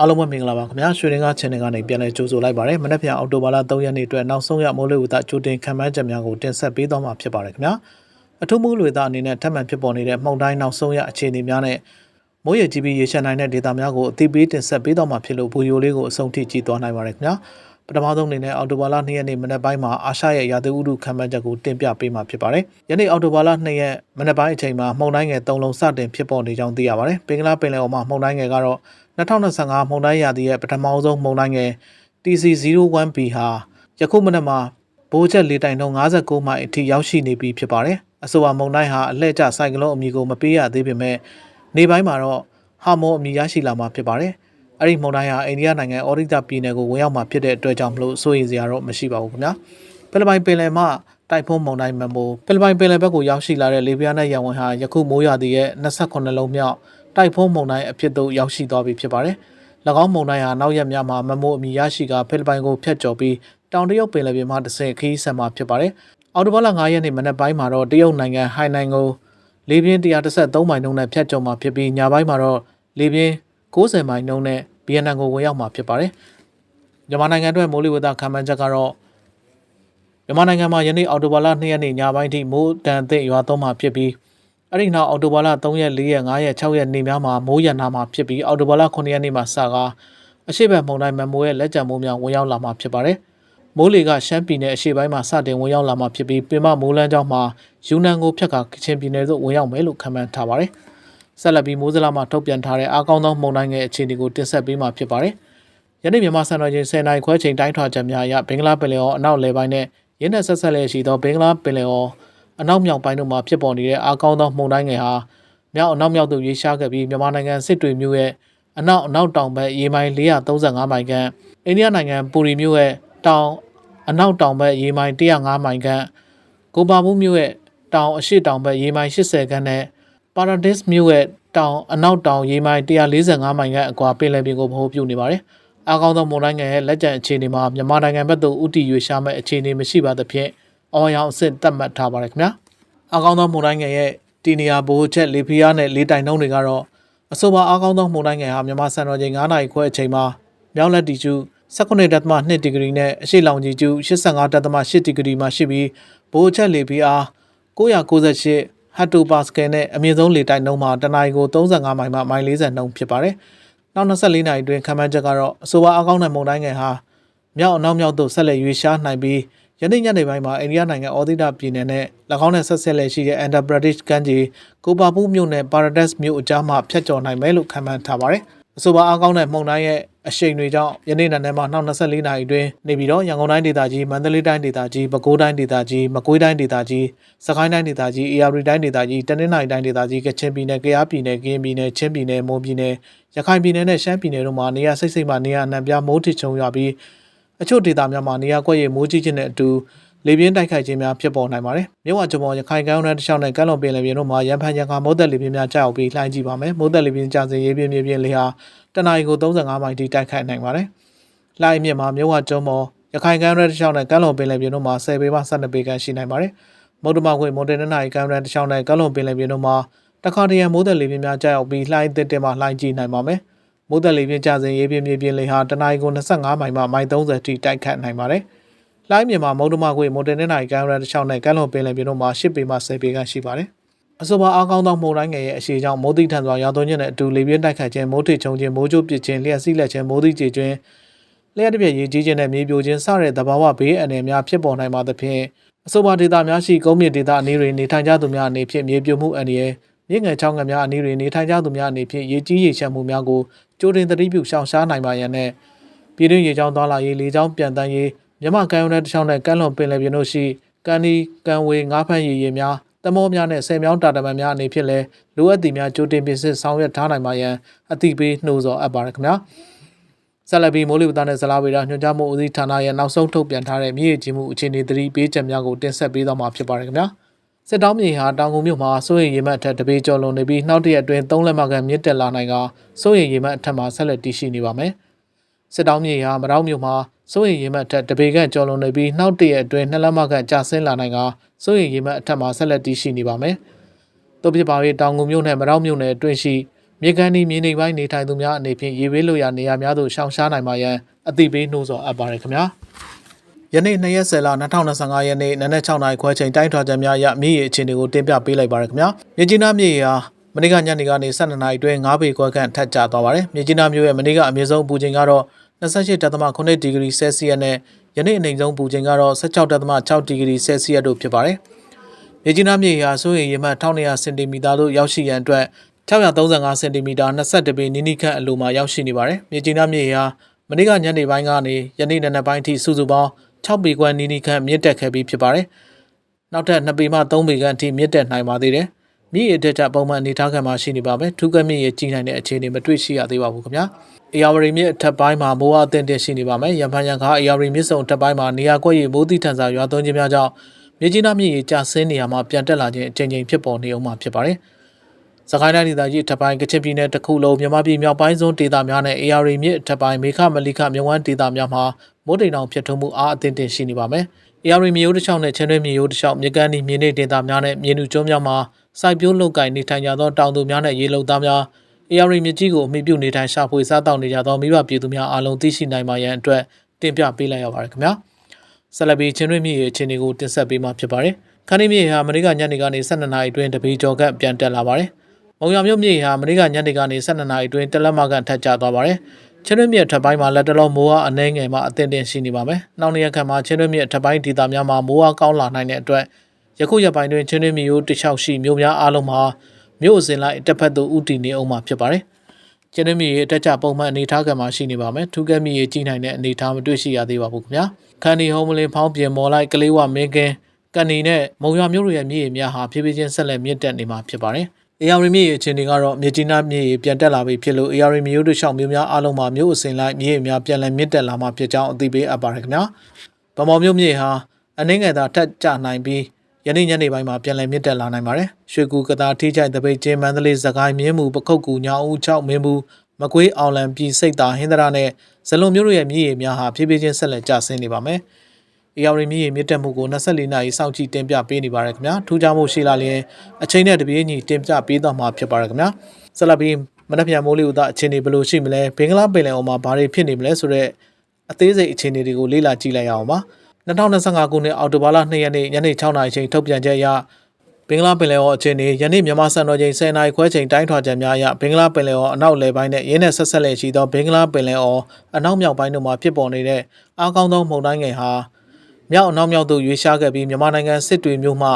အားလုံးပဲမင်္ဂလာပါခင်ဗျာရွှေရင်က channel ကနေပြန်လည်ကြိုဆိုလိုက်ပါရစေမနေ့ပြန်အောက်တိုဘာလ3ရက်နေ့အတွက်နောက်ဆုံးရမိုးလေဝသကြိုတင်ခံမှန်းချက်များကိုတင်ဆက်ပေးသွားမှာဖြစ်ပါတယ်ခင်ဗျာအထူးမိုးလေဝသအနေနဲ့ထပ်မံဖြစ်ပေါ်နေတဲ့မှုန်တိုင်းနောက်ဆုံးရအခြေအနေများနဲ့မိုးရေကြီးပြီးရေရှမ်းနိုင်တဲ့ဒေသများကိုအသိပေးတင်ဆက်ပေးသွားမှာဖြစ်လို့ဘူယိုလေးကိုအဆုံးထိကြည့်သွားနိုင်ပါတယ်ခင်ဗျာပထမဆုံးအနေနဲ့အောက်တိုဘာလ2ရက်နေ့မနေ့ပိုင်းမှာအာရှရဲ့ရာသီဥတုခံမှန်းချက်ကိုတင်ပြပေးမှာဖြစ်ပါတယ်ယနေ့အောက်တိုဘာလ2ရက်မနေ့ပိုင်းအချိန်မှာမှုန်တိုင်းငယ်3လုံးစတင်ဖြစ်ပေါ်နေကြောင်းသိရပါတယ်ပင်ကလာပင်လယ်အော်မှာမှုန်တိုင်းငယ်ကတော့ 2025မုန်တိုင်းရာသီရဲ့ပထမဆုံးမုန်တိုင်းငယ် TC01B ဟာယခုမနက်မှာဘိုးချက်လေးတိုင်နှုန်း59မိုင်အထိရောက်ရှိနေပြီဖြစ်ပါတယ်။အဆိုပါမုန်တိုင်းဟာအလှည့်ကျဆိုင်ကလုန်းအမည်ကိုမပေးရသေးပေမဲ့နေပိုင်းမှာတော့ဟာမွန်အမည်ရရှိလာမှာဖြစ်ပါတယ်။အဲ့ဒီမုန်တိုင်းဟာအိန္ဒိယနိုင်ငံအော်ရိတာပြည်နယ်ကိုဝင်ရောက်မှာဖြစ်တဲ့အတွက်ကြောင့်မလို့စိုးရိမ်စရာတော့မရှိပါဘူးခင်ဗျာ။ဖိလစ်ပိုင်ပင်လယ်မှတိုက်ဖုန်းမုန်တိုင်းမန်မိုဖိလစ်ပိုင်ပင်လယ်ဘက်ကိုရောက်ရှိလာတဲ့လေပြင်းနဲ့ရန်ဝင်ဟာယခုမိုးရာသီရဲ့28လုံးမြောက် တိုက်ဖုန်းမုန်တိုင်းအဖြစ်သို့ရောက်ရှိသွားပြီဖြစ်ပါတယ်။၎င်းမုန်တိုင်းဟာနောက်ရက်များမှာမမိုးအမည်ရရှိကဖိလစ်ပိုင်ကိုဖျက်ကျော်ပြီးတောင်တရုတ်ပင်လယ်ပြင်မှတစ်ဆင့်ခရီးဆက်မှာဖြစ်ပါတယ်။အော်တိုဘာလ9ရက်နေ့မနက်ပိုင်းမှာတော့တရုတ်နိုင်ငံဟိုင်နိုင်ကိုလေပြင်း133မိုင်နှုန်းနဲ့ဖျက်ကျော်မှာဖြစ်ပြီးညပိုင်းမှာတော့လေပြင်း90မိုင်နှုန်းနဲ့ဗီယက်နမ်ကိုဝင်ရောက်မှာဖြစ်ပါတယ်။မြန်မာနိုင်ငံအတွက်မိုးလေဝသခန့်မှန်းချက်ကတော့မြန်မာနိုင်ငံမှာယနေ့အော်တိုဘာလ2ရက်နေ့ညပိုင်းထိမိုးတန်အသင့်ရွာသွန်းမှာဖြစ်ပြီး အဲ့ဒီနောက်အော်တိုဘာလ3ရက်4ရက်5ရက်6ရက်နေများမှာမိုးရနာမှာဖြစ်ပြီးအော်တိုဘာလ9ရက်နေ့မှာစကားအရှိတ်ဘက်မုန်တိုင်းမမိုးရဲ့လက်ကျန်မိုးများဝင်ရောက်လာမှာဖြစ်ပါတယ်။မိုးလေကရှမ်းပြည်နယ်အရှေ့ပိုင်းမှာစတင်ဝင်ရောက်လာမှာဖြစ်ပြီးပင်မမိုးလန်းကျောင်းမှာယူနန်ကိုဖြတ်ကကချင်ပြည်နယ်သို့ဝင်ရောက်မယ်လို့ခန့်မှန်းထားပါတယ်။ဆက်လက်ပြီးမိုးစလာမှာထုတ်ပြန်ထားတဲ့အားကောင်းသောမုန်တိုင်းငယ်အခြေအနေကိုတင်ဆက်ပေးမှာဖြစ်ပါတယ်။ယနေ့မြန်မာစံတော်ချိန်10နိုင်ခွဲချိန်တိုင်းထွာချက်များအရဘင်္ဂလားပင်လယ်အော်အနောက်လေပိုင်းနဲ့ရင်းနဲ့ဆက်ဆက်လက်ရှိသောဘင်္ဂလားပင်လယ်အော် အနောက်မြောက်ပိုင်းတို့မှာဖြစ်ပေါ်နေတဲ့အားကောင်းသောမှုန်တိုင်းငယ်ဟာမြောက်အနောက်မြောက်သို့ရွေးရှားခဲ့ပြီးမြန်မာနိုင်ငံစစ်တွေမြို့ရဲ့အနောက်အနောက်တောင်ဘက်ရေမိုင်435မိုင်ခန့်အိန္ဒိယနိုင်ငံပူရီမြို့ရဲ့တောင်အနောက်တောင်ဘက်ရေမိုင်105မိုင်ခန့်ကိုပါဘူးမြို့ရဲ့တောင်အရှေ့တောင်ဘက်ရေမိုင်80ခန့်နဲ့ပါရာဒစ်မြို့ရဲ့တောင်အနောက်တောင်ရေမိုင်145မိုင်ခန့်အကွာပင်လယ်ပြင်ကိုဗဟိုပြုနေပါတယ်။အားကောင်းသောမုန်တိုင်းငယ်ရဲ့လက်ကျန်အခြေအနေမှာမြန်မာနိုင်ငံဘက်သို့ဥတီရွေးရှားမဲ့အခြေအနေမရှိပါသဖြင့် အော်ရောင်အဆင့်သတ်မှတ်ထားပါတယ်ခင်ဗျာ။အားကောင်းသောမုန်တိုင်းငယ်ရဲ့တီနီယာဘိုးချက်လေဖီယာနဲ့လေတိုင်နှုန်းတွေကတော့အဆိုပါအားကောင်းသောမုန်တိုင်းငယ်ဟာမြန်မာစံတော်ချိန်9နာရီခွဲအချိန်မှာမြောက်လက်တီကျူ19.2ဒီဂရီနဲ့အရှိလောင်ကြီးကျူ85.8ဒီဂရီမှာရှိပြီးဘိုးချက်လေဖီယာ998ဟတ်တိုပါစကယ်နဲ့အမြင့်ဆုံးလေတိုင်နှုန်းမှာတနအီကို35မိုင်မှမိုင်40နှုန်းဖြစ်ပါတယ်။နောက်24နာရီအတွင်းခန့်မှန်းချက်ကတော့အဆိုပါအားကောင်းတဲ့မုန်တိုင်းငယ်ဟာမြောက်အနောက်မြောက်သို့ဆက်လက်ရွေ့ရှားနိုင်ပြီး ယနေ့ညနေပိုင်းမှာအိန္ဒိယနိုင်ငံအော်ဒီတာပြည်နယ်နဲ့၎င်းနဲ့ဆက်ဆက်လက်ရှိတဲ့ Andhra Pradesh ကမ်းခြေကိုပါပူးမြို့နယ် Paradise မြို့အကြားမှာဖျက်ကျော်နိုင်မယ်လို့ခန့်မှန်းထားပါတယ်။အဆိုပါအားကောင်းတဲ့မှုန်တိုင်းရဲ့အရှိန်တွေကြောင့်ယနေ့နေ့မှာနောက်24နာရီအတွင်းနေပြီးတော့ရန်ကုန်တိုင်းဒေသကြီးမန္တလေးတိုင်းဒေသကြီးပဲခူးတိုင်းဒေသကြီးမကွေးတိုင်းဒေသကြီးစကိုင်းတိုင်းဒေသကြီးအေရရီတိုင်းဒေသကြီးတနင်္သာရီတိုင်းဒေသကြီးကချင်ပြည်နယ်ကယားပြည်နယ်ကရင်ပြည်နယ်ချင်းပြည်နယ်မွန်ပြည်နယ်ရခိုင်ပြည်နယ်နဲ့ရှမ်းပြည်နယ်တို့မှာနေရာစိတ်စိတ်မှနေရာအနှံ့ပြားမိုးထစ်ချုံရွာပြီး အချို့ဒေသများမှာနေရာကွက်ရည်မိုးကြီးခြင်းနဲ့အတူလေပြင်းတိုက်ခိုက်ခြင်းများဖြစ်ပေါ်နိုင်ပါတယ်။မြဝကျမောရခိုင်ကမ်းရိုးတန်းတစ်လျှောက်နဲ့ကမ်းလွန်ပင်လယ်ပြင်တို့မှာရန်ဖန်ရန်ခါမိုးသက်လေပြင်းများကြောက်ပြီးလှိုင်းကြည့်ပါမယ်။မိုးသက်လေပြင်းကြစဉ်ရေးပြင်းမြေပြင်းလေဟာတနအီကို35မိုင်ထိတိုက်ခိုက်နိုင်ပါတယ်။လှိုင်းမြင့်မှာမြဝကျမောရခိုင်ကမ်းရိုးတန်းတစ်လျှောက်နဲ့ကမ်းလွန်ပင်လယ်ပြင်တို့မှာ10ပေမှ12ပေခန့်ရှိနိုင်ပါတယ်။မုတ်တမခွေမွန်တေနနာရီကမ်းရိုးတန်းတစ်လျှောက်နဲ့ကမ်းလွန်ပင်လယ်ပြင်တို့မှာတခါတရံမိုးသက်လေပြင်းများကြောက်ပြီးလှိုင်းတစ်တက်မှလှိုင်းကြည့်နိုင်ပါမယ်။ မိုးသက်လေပြင်းကြစဉ်ရေးပြင်းမြေပြင်းလေဟာတနအီကို25မိုင်မှမိုင်30ထိတိုက်ခတ်နိုင်ပါတယ်။လှိုင်းမြန်မာမုံတမခွေမွန်တင်နေနိုင်ကမ်းရန်တစ်ချောင်းနဲ့ကမ်းလွန်ပင်လယ်ပြင်တို့မှာ10ပေမှ10ပေခန့်ရှိပါတယ်။အဆိုပါအားကောင်းသောမုန်တိုင်းငယ်ရဲ့အရှိကြောင့်မိုးတိထန်စွာရွာသွန်းခြင်းနဲ့အတူလေပြင်းတိုက်ခတ်ခြင်းမိုးထိတ်ချုံခြင်းမိုးကြိုးပစ်ခြင်းလျှက်စီးလက်ခြင်းမိုးတိကျေကျွင်းလျှက်တစ်ပြက်ရေကြီးခြင်းနဲ့မြေပြိုခြင်းစတဲ့သဘာဝဘေးအန္တရာယ်များဖြစ်ပေါ်နိုင်ပါသဖြင့်အဆိုပါဒေသများရှိကုန်းမြင့်ဒေသအနေတွေနေထိုင်ကြသူများအနေဖြင့်မြေပြိုမှုအန္တရာယ်မြင့်ငယ်ချောင်းငယ်များအနေတွေနေထိုင်ကြသူများအနေဖြင့်ရေကြီးရေချမ်းမှုများကို ကြိုတင်သတိပြုရှောင်ရှားနိုင်ပါရန်နဲ့ပြည်တွင်းရေချောင်းသွားလာရေးလေချောင်းပြန်တန်းရေးမြမကမ်းရိုးတန်းတစ်ချောင်းနဲ့ကမ်းလွန်ပင်လယ်ပြင်တို့ရှိကန်ဒီကန်ဝေငါးဖမ်းရည်ရည်များတမောများနဲ့ဆယ်မြောင်းတာတမန်များအနေဖြင့်လည်းလိုအပ်သည်များကြိုတင်ပြင်ဆင်ဆောင်ရွက်ထားနိုင်ပါရန်အသိပေးနှိုးဆော်အပ်ပါရခင်ဗျာဆက်လက်ပြီးမိုးလေဝသနဲ့ဇလားဝေဒညွှန်ကြားမှုဦးစီးဌာနရဲ့နောက်ဆုံးထုတ်ပြန်ထားတဲ့မြေရည်ကြီးမှုအခြေအနေသတိပေးချက်များကိုတင်ဆက်ပေးသွားမှာဖြစ်ပါတယ်ခင်ဗျာ စစ်တောင်းမြေဟာတောင်ကုန်မြို့မှာစိုးရိမ်ရေမှတ်အထက်တပေကျော်လွန်နေပြီးနောက်တစ်ရက်အတွင်း၃လက်မခန့်မြင့်တက်လာနိုင်ကစိုးရိမ်ရေမှတ်အထက်မှာဆက်လက်တည်ရှိနေပါမယ်စစ်တောင်းမြေဟာမတောင်းမြို့မှာစိုးရိမ်ရေမှတ်အထက်တပေခန့်ကျော်လွန်နေပြီးနောက်တစ်ရက်အတွင်းနှစ်လက်မခန့်ကျဆင်းလာနိုင်ကစိုးရိမ်ရေမှတ်အထက်မှာဆက်လက်တည်ရှိနေပါမယ်။သို့ဖြစ်ပါ၍တောင်ငူမြို့နယ်မရောမြို့နယ်အတွင်းရှိမြေကန်ဒီမြေနေပိုင်းနေထိုင်သူများအနေဖြင့်ရေဘေးလိုရာနေရာများသို့ရှောင်ရှားနိုင်ပါရန်အသိပေးနှိုးဆော်အပ်ပါတယ်ခင်ဗျာ ယနေ့2ရက်10လ2025ရက်နေ့နနက်6နာရီခွဲချိန်တိုင်းထွာချက်များအရမြေရေအခြေအနေကိုတင်ပြပေးလိုက်ပါရခင်ဗျာမြေကြီးနားမြေရေဟာမနေ့ကညနေကနေ12နာရီအတွင်း9ပေခွဲခန့်ထပ်ကျသွားပါတယ်မြေကြီးနားမြို့ရဲ့မနေ့ကအမြင့်ဆုံးပူချိန်ကတော့28.8ဒီဂရီဆဲလ်စီယပ်နဲ့ယနေ့အနိမ့်ဆုံးပူချိန်ကတော့16.6ဒီဂရီဆဲလ်စီယပ်တို့ဖြစ်ပါတယ်မြေကြီးနားမြေရေဟာစိုးရိမ်ရေမှတ်1200စင်တီမီတာသို့ရောက်ရှိရန်အတွက်635စင်တီမီတာ21ပေနီးနီးခန့်အလိုမှာရောက်ရှိနေပါတယ်။မြေကြီးနားမြေဟာမနေ့ကညနေပိုင်းကနေယနေ့နံနက်ပိုင်းထိစုစုပေါင်း 6ပေခွဲနီးနီးခန့်မြင့်တက်ခဲ့ပြီးဖြစ်ပါတယ်။နောက်ထပ်2ပေမှ3ပေခန့်အထိမြင့်တက်နိုင်ပါသေးတယ်။မြေအတက်ကြပုံမှန်အနေထားခံမှရှိနေပါမယ်။ထူးကမြင့်ရဲ့ကြီးနိုင်တဲ့အခြေအနေမတွေ့ရှိရသေးပါဘူးခင်ဗျာ။အေယာဝရီမြစ်အထက်ပိုင်းမှာမိုးအသင့်တက်ရှိနေပါမယ်။ရံဖန်ရံခါအေယာဝရီမြစ်စုံအထက်ပိုင်းမှာနေရာကွက်ရည်မိုးတိထန်စာရွာသွန်းခြင်းများကြောင့်မြေကြီးနားမြေကြီးကျဆင်းနေရမှာပြန်တက်လာခြင်းအကြိမ်ကြိမ်ဖြစ်ပေါ်နေအောင်မှာဖြစ်ပါတယ်။ စကိုင်းတိုင်းဒေသကြီးထပ်ပိုင်းကချင်ပြည်နယ်တစ်ခုလုံးမြန်မာပြည်မြောက်ပိုင်းစွန်းဒေသများနဲ့ AR မြစ်ထပ်ပိုင်းမေခမလိခမြဝန်းဒေသများမှာမိုးတိမ်တောင်ဖြစ်ထွန်းမှုအားအသင့်တင်ရှိနေပါမယ်။ AR မြေရိုးတစ်လျှောက်နဲ့ချင်းတွင်းမြေရိုးတစ်လျှောက်မြေကမ်းဒီမြေနေဒေသများနဲ့မြေနုကျွန်းများမှာစိုက်ပျိုးလုပ်ကိုင်နေထိုင်ကြသောတောင်သူများနဲ့ရေလုံသားများ AR မြစ်ကြီးကိုအမိပြုနေထိုင်ရှာဖွေစားတောက်နေကြသောမိဘပြည်သူများအားလုံးသိရှိနိုင်ပါရန်အတွက်တင်ပြပေးလိုက်ရပါတယ်ခင်ဗျာ။ဆက်လက်ပြီးချင်းတွင်းမြေရဲ့အခြေအနေကိုတင်ဆက်ပေးမှာဖြစ်ပါတယ်။ခန်းဒီမြေဟာမနေ့ကညနေကနေ12နာရီအတွင်းတပီကျော်ကပြန်တက်လာပါတယ်။ မုံရမြို့မြေဟာမနေ့ကညနေကနေ12နာရီအတွင်းတလက်မကန်ထက်ကျသွားပါတယ်။ချင်းတွင်းမြေထပ်ပိုင်းမှာလက်တလုံးမိုးအားအနှဲငယ်မှအသင့်တင်ရှိနေပါမယ်။နောက်နေ့ရက်ခန့်မှာချင်းတွင်းမြေထပ်ပိုင်းဒေသများမှာမိုးအားကောင်းလာနိုင်တဲ့အတွက်ယခုရက်ပိုင်းတွင်ချင်းတွင်းမြေရိုးတစ်လျှောက်ရှိမြို့များအားလုံးမှာမြို့အစဉ်လိုက်တစ်ဖက်သို့ဥတည်နေအောင်မှာဖြစ်ပါတယ်။ကျင်းမီရေတက်ကြပုံမှန်အနေထားကမှရှိနေပါမယ်ထူးကဲမီရေကြီးနိုင်တဲ့အနေထားမတွေ့ရှိရသေးပါဘူးခင်ဗျာခန်ဒီဟုံးမလင်းဖောင်းပြင်မော်လိုက်ကလေးဝမင်းကင်းကန်နီနဲ့မုံရွာမြို့တို့ရဲ့မြေရေများဟာဖြည်းဖြည်းချင်းဆက်လက်မြင့်တက်နေမှာဖြစ်ပါတယ် အေယာရီမြေရေအခြေအနေကတော့မြေကြီးနားမြေရေပြန်တက်လာပြီဖြစ်လို့အေယာရီမြို့တို့ရှောင်းမြို့များအားလုံးမှာမြို့အစဉ်လိုက်မြေရေများပြန်လည်မြင့်တက်လာမှာဖြစ်ကြောင်းအသိပေးအပ်ပါတယ်ခင်ဗျာဗမော်မြို့မြေဟာအနှင်းငယ်သာထက်ကျနိုင်ပြီးယနေ့ညနေပိုင်းမှာပြန်လည်မြင့်တက်လာနိုင်ပါတယ်။ရွှေကူကတာထိချိုက်တပိတ်ကျင်းမန္တလေးစကိုင်းမြင်းမူပခုတ်ကူညောင်ဦး6မင်းဘူးမကွေးအောင်လံပြည်စိတ်တာဟင်္ဒရာနဲ့ဇလုံမျိုးတို့ရဲ့မြည်ရည်များဟာဖြည်းဖြည်းချင်းဆက်လက်ကျဆင်းနေပါမယ်။ အေယာရီမြည်ရည်မြင့်တက်မှုကို24နာရီစောင့်ကြည့်တင်ပြပေးနေပါရခင်ဗျာ။ထူးခြားမှုရှိလာလျင်အချိန်နဲ့တပြေးညီတင်ပြပေးတော့မှာဖြစ်ပါရခင်ဗျာ။ဆက်လက်ပြီးမနက်ဖြန်မိုးလေဝသအခြေအနေဘယ်လိုရှိမလဲဘင်္ဂလားပင်လယ်အော်မှာဘာတွေဖြစ်နေမလဲဆိုတော့အသေးစိတ်အခြေအနေတွေကိုလေ့လာကြည့်လိုက်ရအောင်ပါ။2025ခုနှစ်အောက်တိုဘာလ2ရက်နေ့ညနေ6နာရီချိန်ထုတ်ပြန်ချက်အရဘင်္ဂလားပင်လယ်အော်အခြေအနေယနေ့မြန်မာစံတော်ချိန်10နာရီခွဲချိန်တိုင်းထွာချက်များအရဘင်္ဂလားပင်လယ်အော်အနောက်လယ်ပိုင်းနဲ့ရင်းနဲ့ဆက်ဆက်လက်ရှိသောဘင်္ဂလားပင်လယ်အော်အနောက်မြောက်ပိုင်းတို့မှာဖြစ်ပေါ်နေတဲ့အားကောင်းသောမုန်တိုင်းငယ်ဟာ မြောက်အနောက်မြောက်သို့ရွေ့ရှားခဲ့ပြီးမြန်မာနိုင်ငံစစ်တွေမြို့မှ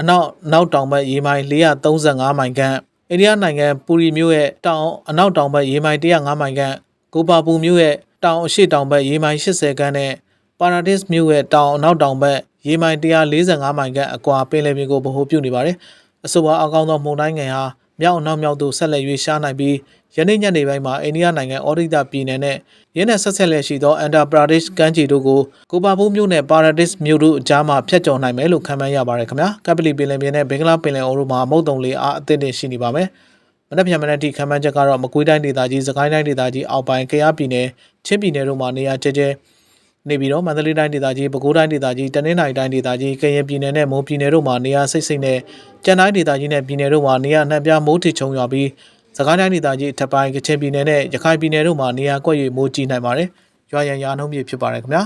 အနောက်နောက်တောင်ဘက်ရေမိုင်435မိုင်ခန့်အိန္ဒိယနိုင်ငံပူရီမြို့ရဲ့တောင်အနောက်တောင်ဘက်ရေမိုင်105မိုင်ခန့်ကိုပါပူမြို့ရဲ့တောင်အရှိတောင်ဘက်ရေမိုင်80ခန့်နဲ့ပါရာဒစ်မြို့ရဲ့တောင်အနောက်တောင်ဘက်ရေမိုင်145မိုင်ခန့်အကွာပင်လယ်ပြင်ကိုဗဟိုပြုနေပါတယ်။အဆိုပါအကောင်းသောမုန်တိုင်းငယ်ဟာ မြောက်အနောက်မြောက်သို့ဆက်လက်ရွေ့ရှားနိုင်ပြီးယနေ့ညနေပိုင်းမှာအိန္ဒိယနိုင်ငံအော်ဒိတာပြည်နယ်နဲ့ရင်းနဲ့ဆက်ဆက်လက်ရှိသောအန်ဒါပရာဒစ်ကမ်းခြေတို့ကိုကိုပါဘူးမြို့နဲ့ပါရာဒစ်မြို့တို့အကြားမှာဖျက်ကျော်နိုင်မယ်လို့ခန့်မှန်းရပါတယ်ခင်ဗျာ။ကပလီပင်လယ်ပြင်နဲ့ဘင်္ဂလားပင်လယ်အော်တို့မှာမုတ်တုံလေးအားအသင့်တင်ရှိနေပါမယ်။မနက်ဖြန်မနက်ထိခန့်မှန်းချက်ကတော့မကွေးတိုင်းဒေသကြီးစကိုင်းတိုင်းဒေသကြီးအောက်ပိုင်းကယားပြည်နယ်ချင်းပြည်နယ်တို့မှာနေရာကျကျ နေပြီးတော့မန္တလေးတိုင်းဒေသကြီးပဲခူးတိုင်းဒေသကြီးတနင်္သာရီတိုင်းဒေသကြီးကရင်ပြည်နယ်နဲ့မွန်ပြည်နယ်တို့မှာနေရာစိတ်စိတ်နဲ့ကြံတိုင်းဒေသကြီးနဲ့ပြည်နယ်တို့မှာနေရာနှံ့ပြားမိုးထစ်ချုံရွာပြီးစကိုင်းတိုင်းဒေသကြီးထပ်ပိုင်းကချင်ပြည်နယ်နဲ့ရခိုင်ပြည်နယ်တို့မှာနေရာကွက်၍မိုးကြီးနိုင်ပါတယ်။ရွာရန်ရာနှုန်းပြည့်ဖြစ်ပါတယ်ခင်ဗျာ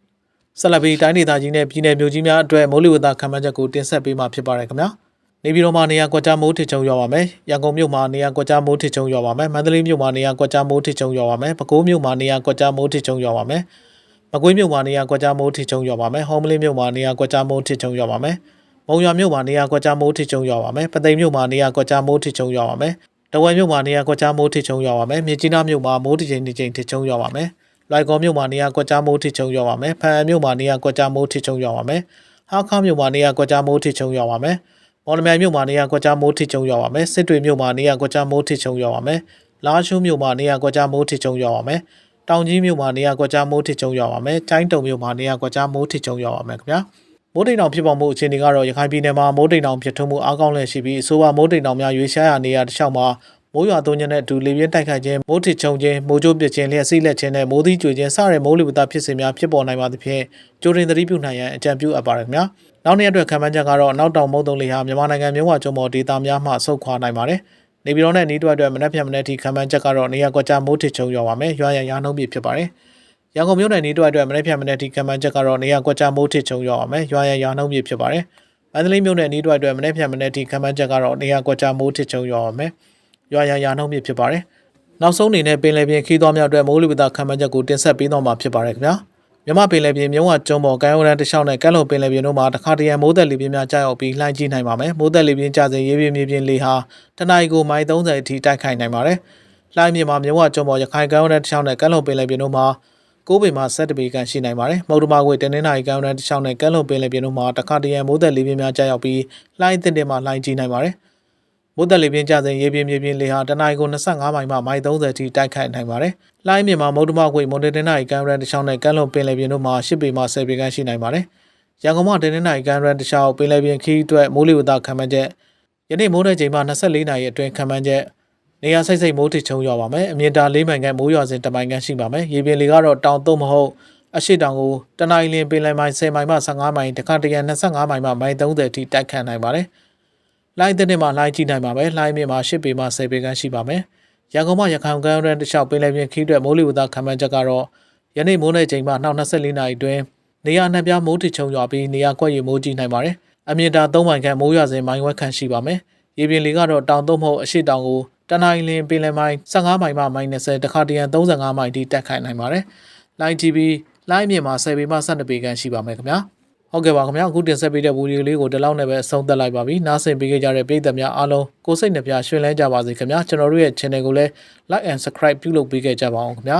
။ဆက်လက်ပြီးတိုင်းဒေသကြီးနဲ့ပြည်နယ်မြို့ကြီးများအတွက်မိုးလေဝသခန့်မှန်းချက်ကိုတင်ဆက်ပေးမှာဖြစ်ပါတယ်ခင်ဗျာ။နေပြည်တော်မှာနေရာကွက်ကြားမိုးထစ်ချုံရွာပါမယ်။ရန်ကုန်မြို့မှာနေရာကွက်ကြားမိုးထစ်ချုံရွာပါမယ်။မန္တလေးမြို့မှာနေရာကွက်ကြားမိုးထစ်ချုံရွာပါမယ်။ပဲခူးမြို့မှာနေရာကွက်ကြားမိုးထစ်ချုံရွာပါမယ်။ မကွေးမြို့မှာနေရာကွက်ကြားမိုးထစ်ချုံရွာပါမယ်။ဟောမလင်းမြို့မှာနေရာကွက်ကြားမိုးထစ်ချုံရွာပါမယ်။မုံရွာမြို့မှာနေရာကွက်ကြားမိုးထစ်ချုံရွာပါမယ်။ပသိမ်မြို့မှာနေရာကွက်ကြားမိုးထစ်ချုံရွာပါမယ်။တဝယ်မြို့မှာနေရာကွက်ကြားမိုးထစ်ချုံရွာပါမယ်။မြစ်ကြီးနားမြို့မှာမိုးတစ်ချိန်တစ်ချိန်ထစ်ချုံရွာပါမယ်။လွိုင်ကော်မြို့မှာနေရာကွက်ကြားမိုးထစ်ချုံရွာပါမယ်။ဖန်အံမြို့မှာနေရာကွက်ကြားမိုးထစ်ချုံရွာပါမယ်။ဟားခါမြို့မှာနေရာကွက်ကြားမိုးထစ်ချုံရွာပါမယ်။မော်လမြိုင်မြို့မှာနေရာကွက်ကြားမိုးထစ်ချုံရွာပါမယ်။စစ်တွေမြို့မှာနေရာကွက်ကြားမိုးထစ်ချုံရွာပါမယ်။လာရှိုးမြို့မှာနေရာကွက်ကြားမိုးထစ်ချုံရွာပါမယ်။ တောင်ကြီးမြို့မှာနေရာကွက်ကြားမိုးထစ်ချုံရွာပါမယ်။ကျိုင်းတုံမြို့မှာနေရာကွက်ကြားမိုးထစ်ချုံရွာပါမယ်ခင်ဗျာ။မိုးတိမ်တောင်ဖြစ်ပေါ်မှုအခြေအနေကတော့ရခိုင်ပြည်နယ်မှာမိုးတိမ်တောင်ဖြစ်ထွန်းမှုအားကောင်းလျက်ရှိပြီးအဆိုပါမိုးတိမ်တောင်များရွေးရှားရာနေရာတစ်လျှောက်မှာမိုးရွာသွန်းခြင်းနဲ့အတူလေပြင်းတိုက်ခတ်ခြင်းမိုးထစ်ချုံခြင်းမိုးကြိုးပစ်ခြင်းလျှက်စီးလက်ခြင်းနဲ့မိုးသီးကြွေခြင်းစတဲ့မိုးလေဝသဖြစ်စဉ်များဖြစ်ပေါ်နိုင်ပါသဖြင့်ကြိုတင်သတိပြုနိုင်ရန်အကြံပြုအပ်ပါရခင်ဗျာ။နောက်နေ့အတွက်ခံမှန်းချက်ကတော့နောက်တောင်မုတ်တုံလေဟာမြန်မာနိုင်ငံမြဝကျွန်းပေါ်ဒေသများမှဆုတ်ခွာနိုင်ပါတယ်။ နေပြည်တော်နဲ့နီးတွက်အတွက်မနက်ဖြန်မနက်ထိခံမှန်းချက်ကတော့နေရာကွက်ကြားမိုးထစ်ချုံရွာပါမယ်ရွာရရာနှုန်းပြဖြစ်ပါတယ်ရန်ကုန်မြို့နယ်နီးတွက်အတွက်မနက်ဖြန်မနက်ထိခံမှန်းချက်ကတော့နေရာကွက်ကြားမိုးထစ်ချုံရွာပါမယ်ရွာရရာနှုန်းပြဖြစ်ပါတယ်မန္တလေးမြို့နယ်နီးတွက်အတွက်မနက်ဖြန်မနက်ထိခံမှန်းချက်ကတော့နေရာကွက်ကြားမိုးထစ်ချုံရွာပါမယ်ရွာရရာနှုန်းပြဖြစ်ပါတယ်နောက်ဆုံးအနေနဲ့ပင်လယ်ပြင်ခီးသွွားများအတွက်မိုးလေဝသခံမှန်းချက်ကိုတင်ဆက်ပေးတော့မှာဖြစ်ပါတယ်ခင်ဗျာ မြမပင်လယ်ပြင်မြုံဝကျုံပေါ်ကမ်းရိုးတန်းတစ်လျှောက်နဲ့ကမ်းလွန်ပင်လယ်ပြင်တို့မှာတခါတရံမိုးသက်လေပြင်းများကြာရောက်ပြီးလှိုင်းကြီးနိုင်ပါမယ်မိုးသက်လေပြင်းကြာစဉ်ရေပြင်းမြေပြင်းလေဟာတနအီကိုမိုင်30အထိတိုက်ခိုက်နိုင်ပါတယ်လှိုင်းမြေမှာမြုံဝကျုံပေါ်ရခိုင်ကမ်းရိုးတန်းတစ်လျှောက်နဲ့ကမ်းလွန်ပင်လယ်ပြင်တို့မှာကိုးပေမှာ7ပေခန့်ရှိနိုင်ပါတယ်မုတ်တမကွေတနင်္လာရီကမ်းရိုးတန်းတစ်လျှောက်နဲ့ကမ်းလွန်ပင်လယ်ပြင်တို့မှာတခါတရံမိုးသက်လေပြင်းများကြာရောက်ပြီးလှိုင်းတင်တင်မှာလှိုင်းကြီးနိုင်ပါတယ် မိုးသက်လေပြင်းကြစဉ်ရေပြင်းမြေပြင်းလေဟာတနအီကို25မိုင်မှမိုင်30အထိတိုက်ခိုက်နိုင်ပါတယ်။လှိုင်းမြေမှာမုတ်တမကွေမွန်တေတင်နာရီကမ်းရန်တစ်ချောင်းနဲ့ကမ်းလွန်ပင်လယ်ပြင်တို့မှာ10ပေမှ10ပေခန့်ရှိနိုင်ပါတယ်။ရန်ကုန်မှာတင်နာရီကမ်းရန်တစ်ချောင်းပင်လယ်ပြင်ခီးအတွက်မိုးလေဝသခံမှန်းချက်ယနေ့မိုးတဲ့ချိန်မှာ24နာရီအတွင်းခံမှန်းချက်နေရာစိတ်စိတ်မိုးထစ်ချုံရွာပါမယ်။အမြင့်တာ၄မိုင်ခန့်မိုးရွာစဉ်တမိုင်ခန့်ရှိပါမယ်။ရေပြင်လေကတော့တောင်သုံးမဟုတ်အရှိတောင်ကိုတနအီလင်းပင်လယ်မိုင်10မိုင်မှ15မိုင်တခါတရံ25မိုင်မှမိုင်30အထိတိုက်ခတ်နိုင်ပါတယ်။ လိုင်းတဲ့နေ့မှာလိုင်းကြည့်နိုင်ပါမယ်လိုင်းမြင့်မှာ10ပေမှ10ပေခန့်ရှိပါမယ်ရန်ကုန်မှာရခိုင်ကမ်းရန်တစ်လျှောက်ပင်လယ်ပြင်ခီးအတွက်မိုးလေဝသခန့်မှန်းချက်ကတော့ယနေ့မိုးနယ်ချိန်မှနောက်24နာရီအတွင်းနေရာနှစ်ပြားမိုးထစ်ချုံရွာပြီးနေရာကွက်ရီမိုးကြီးနိုင်ပါတယ်အမြင့်တာ3မိုင်ခန့်မိုးရွာစဉ်မိုင်ဝက်ခန့်ရှိပါမယ်ရေပြင်လေကတော့တောင်သုံးမဟုတ်အရှိတောင်ကိုတနင်္လာရီလင်းပင်လယ်မိုင်15မိုင်မှမိုင်20တခါတရံ35မိုင်ထိတက်ခိုင်နိုင်ပါတယ်လိုင်း TV လိုင်းမြင့်မှာ10ပေမှ12ပေခန့်ရှိပါမယ်ခင်ဗျာ ဟုတ်ကဲ့ပါခင်ဗျာအခုတင်ဆက်ပေးတဲ့ဗီဒီယိုလေးကိုဒီလောက်နဲ့ပဲအဆုံးသတ်လိုက်ပါပြီနားဆင်ပေးကြတဲ့ပရိသတ်များအားလုံးကိုယ်စိတ်နှပြရွှင်လန်းကြပါစေခင်ဗျာကျွန်တော်တို့ရဲ့ channel ကိုလည်း like and subscribe ပြုလုပ်ပေးခဲ့ကြပါအောင်ခင်ဗျာ